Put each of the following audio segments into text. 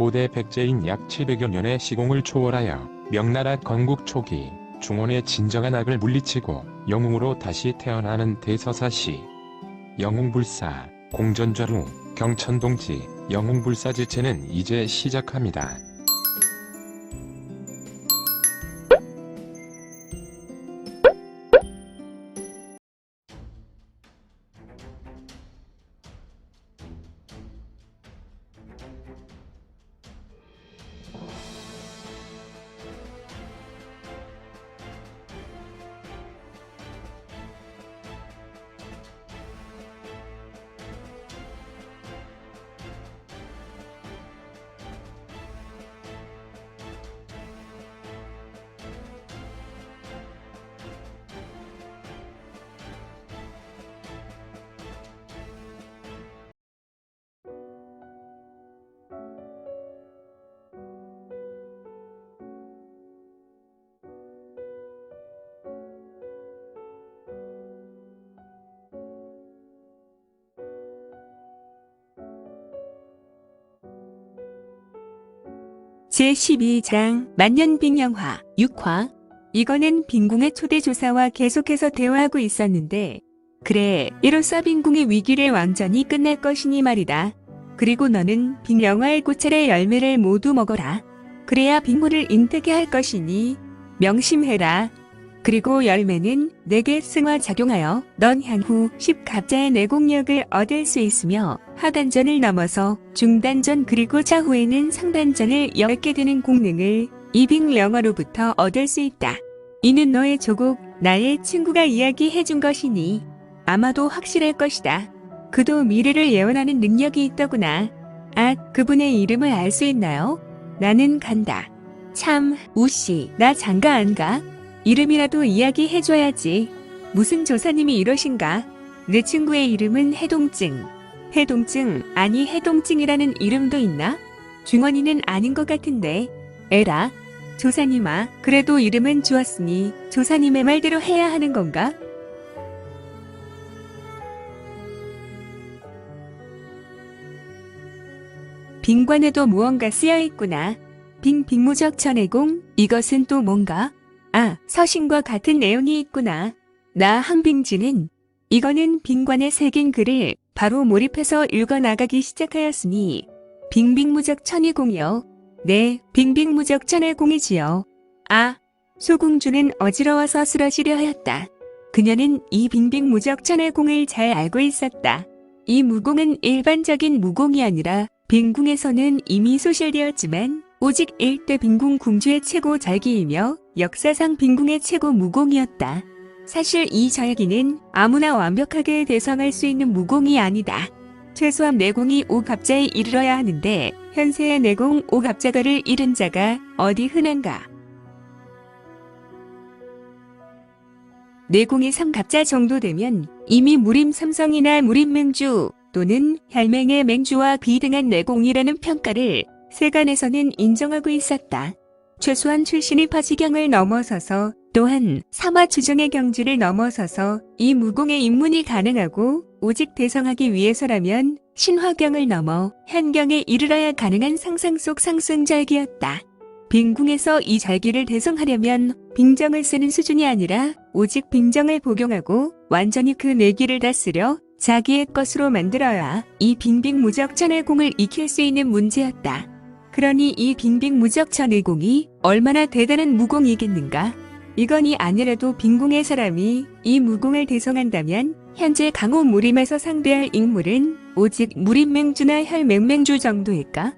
고대 백제인 약 700여 년의 시공을 초월하여 명나라 건국 초기 중원의 진정한 악을 물리치고 영웅으로 다시 태어나는 대서사시 영웅불사 공전좌루 경천동지 영웅불사 지체는 이제 시작합니다. 제12장 만년빙영화 6화 이거는 빈궁의 초대 조사와 계속해서 대화하고 있었는데 그래 이로써 빈궁의 위기를 완전히 끝낼 것이니 말이다. 그리고 너는 빙영화의 고찰의 열매를 모두 먹어라. 그래야 빙고를 인테게 할 것이니 명심해라. 그리고 열매는 내게 승화 작용하여 넌 향후 10갑자의 내공력을 얻을 수 있으며 하단전을 넘어서 중단전 그리고 차후에는 상단전을 엮게 되는 공능을 이빙령어로부터 얻을 수 있다. 이는 너의 조국, 나의 친구가 이야기해준 것이니 아마도 확실할 것이다. 그도 미래를 예언하는 능력이 있더구나. 아, 그분의 이름을 알 수 있나요? 나는 간다. 참, 우씨, 나 장가 안 가? 이름이라도 이야기해줘야지. 무슨 조사님이 이러신가? 내 친구의 이름은 해동증. 해동증, 아니 해동증이라는 이름도 있나? 중원이는 아닌 것 같은데. 에라. 조사님아, 그래도 이름은 좋았으니 조사님의 말대로 해야 하는 건가? 빙관에도 무언가 쓰여 있구나. 빙 빙무적 천해공, 이것은 또 뭔가? 아, 서신과 같은 내용이 있구나. 나 한빙지는 이거는 빙관에 새긴 글을 바로 몰입해서 읽어 나가기 시작하였으니 빙빙무적 천의공이요. 네, 빙빙무적 천의 공이지요. 아, 소공주는 어지러워서 쓰러지려 하였다. 그녀는 이 빙빙무적 천의 공을 잘 알고 있었다. 이 무공은 일반적인 무공이 아니라 빙궁에서는 이미 소실되었지만 오직 일대 빙궁 궁주의 최고 절기이며 역사상 빙궁의 최고 무공이었다. 사실 이 절기는 아무나 완벽하게 대성할 수 있는 무공이 아니다. 최소한 내공이 5갑자에 이르러야 하는데 현세의 내공 5갑자가를 잃은 자가 어디 흔한가. 내공이 3갑자 정도 되면 이미 무림 삼성이나 무림 맹주 또는 혈맹의 맹주와 비등한 내공이라는 평가를 세간에서는 인정하고 있었다. 최소한 출신의 파지경을 넘어서서 또한 삼화추정의 경지를 넘어서서 이 무공의 입문이 가능하고 오직 대성하기 위해서라면 신화경을 넘어 현경에 이르러야 가능한 상상 속 상승절기였다. 빈궁에서 이 절기를 대성하려면 빙정을 쓰는 수준이 아니라 오직 빙정을 복용하고 완전히 그 내기를 다스려 자기의 것으로 만들어야 이 빙빙무적천의 공을 익힐 수 있는 문제였다. 그러니 이 빙빙무적천 의 공이 얼마나 대단한 무공이겠는가? 이건이 아니라도 빈궁의 사람이 이 무공을 대성한다면 현재 강호 무림에서 상대할 인물은 오직 무림맹주나 혈맹맹주 정도일까?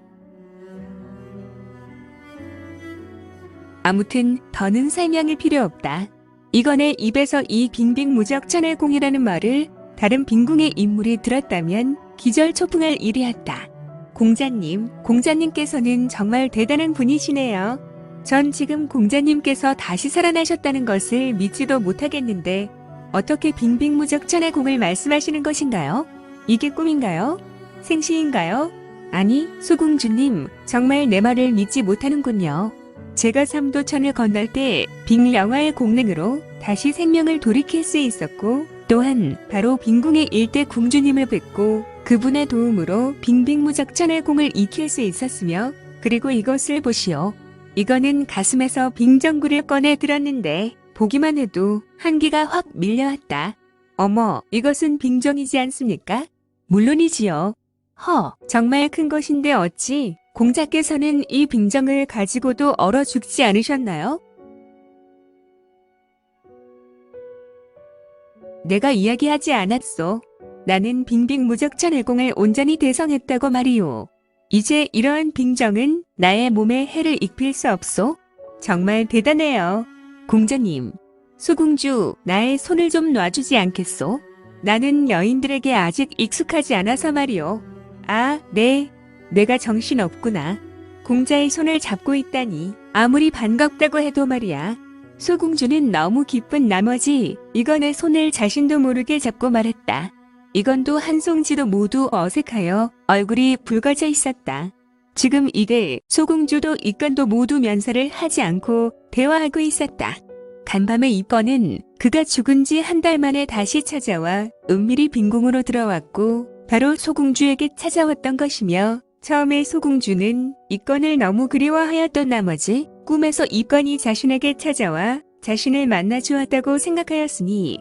아무튼 더는 설명이 필요 없다. 이건의 입에서 이 빙빙무적천의 공이라는 말을 다른 빈궁의 인물이 들었다면 기절초풍할 일이었다. 공자님, 공자님께서는 정말 대단한 분이시네요. 전 지금 공자님께서 다시 살아나셨다는 것을 믿지도 못하겠는데 어떻게 빙빙무적천의 공을 말씀하시는 것인가요? 이게 꿈인가요? 생시인가요? 아니, 수공주님, 정말 내 말을 믿지 못하는군요. 제가 삼도천을 건널 때 빙령화의 공능으로 다시 생명을 돌이킬 수 있었고 또한 바로 빙궁의 일대 궁주님을 뵙고 그분의 도움으로 빙빙무적천의 공을 익힐 수 있었으며 그리고 이것을 보시오. 이거는 가슴에서 빙정구를 꺼내 들었는데 보기만 해도 한기가 확 밀려왔다. 어머, 이것은 빙정이지 않습니까? 물론이지요. 허, 정말 큰 것인데 어찌 공자께서는 이 빙정을 가지고도 얼어 죽지 않으셨나요? 내가 이야기하지 않았소. 나는 빙빙무적천 해공을 온전히 대성했다고 말이오. 이제 이러한 빙정은 나의 몸에 해를 입힐 수 없소. 정말 대단해요. 공자님, 수공주, 나의 손을 좀 놔주지 않겠소? 나는 여인들에게 아직 익숙하지 않아서 말이오. 아, 네. 내가 정신없구나. 공자의 손을 잡고 있다니 아무리 반갑다고 해도 말이야. 소공주는 너무 기쁜 나머지 이건의 손을 자신도 모르게 잡고 말했다. 이건도 한송지도 모두 어색하여 얼굴이 붉어져 있었다. 지금 이게 소공주도 이건도 모두 면사를 하지 않고 대화하고 있었다. 간밤에 이건은 그가 죽은 지 한 달 만에 다시 찾아와 은밀히 빈궁으로 들어왔고 바로 소공주에게 찾아왔던 것이며 처음에 소공주는 이건을 너무 그리워하였던 나머지 꿈에서 이건이 자신에게 찾아와 자신을 만나 주었다고 생각하였으니